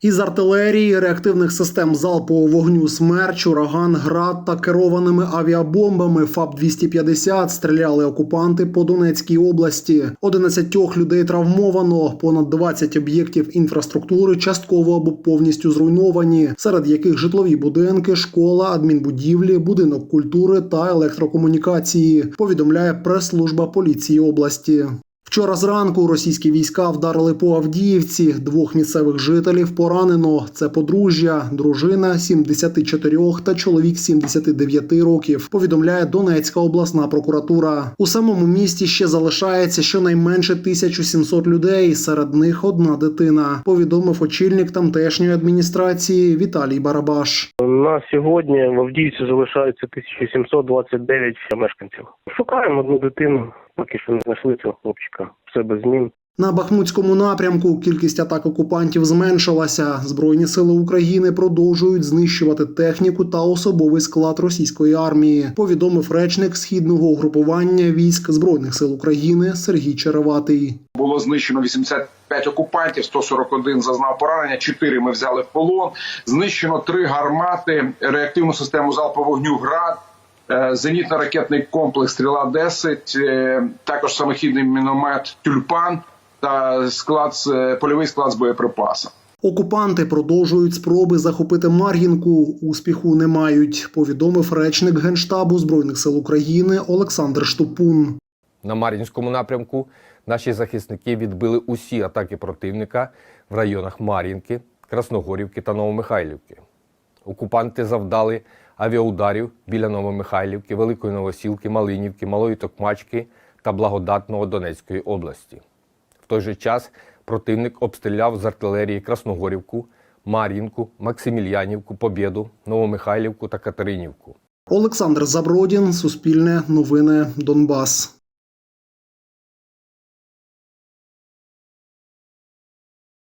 Із артилерії, реактивних систем залпового вогню «Смерч», «Ураган», «Град» та керованими авіабомбами ФАБ-250 стріляли окупанти по Донецькій області. 11 людей травмовано, понад 20 об'єктів інфраструктури частково або повністю зруйновані, серед яких житлові будинки, школа, адмінбудівлі, будинок культури та електрокомунікації, повідомляє прес-служба поліції області. Вчора зранку російські війська вдарили по Авдіївці. Двох місцевих жителів поранено. Це подружжя, дружина 74 та чоловік 79 років. Повідомляє Донецька обласна прокуратура. У самому місті ще залишається щонайменше 1700 людей. Серед них одна дитина. Повідомив очільник тамтешньої адміністрації Віталій Барабаш. На сьогодні в Авдіївці залишається 1729 мешканців. Шукаємо одну дитину. Поки що не знайшли цього хлопчика. Все без змін. На Бахмутському напрямку кількість атак окупантів зменшилася. Збройні сили України продовжують знищувати техніку та особовий склад російської армії. Повідомив речник східного угрупування військ збройних сил України Сергій Череватий. Було знищено 85 окупантів, 141 зазнав поранення, 4 ми взяли в полон. Знищено 3 гармати, реактивну систему залпового вогню ГРАД, е, зенітно-ракетний комплекс Стріла 10 е, також самохідний міномет Тюльпан та склад з- е, польовий склад з боєприпасом. Окупанти продовжують спроби захопити Мар'їнку. Успіху не мають. Повідомив речник генштабу збройних сил України Олександр Штупун. На Мар'їнському напрямку наші захисники відбили усі атаки противника в районах Мар'їнки, Красногорівки та Новомихайлівки. Окупанти завдали авіаударів біля Новомихайлівки, Великої Новосілки, Малинівки, Малої Токмачки та Благодатного Донецької області. В той же час противник обстріляв з артилерії Красногорівку, Мар'їнку, Максимільянівку, Побєду, Новомихайлівку та Катеринівку. Олександр Забродін, Суспільне новини Донбас.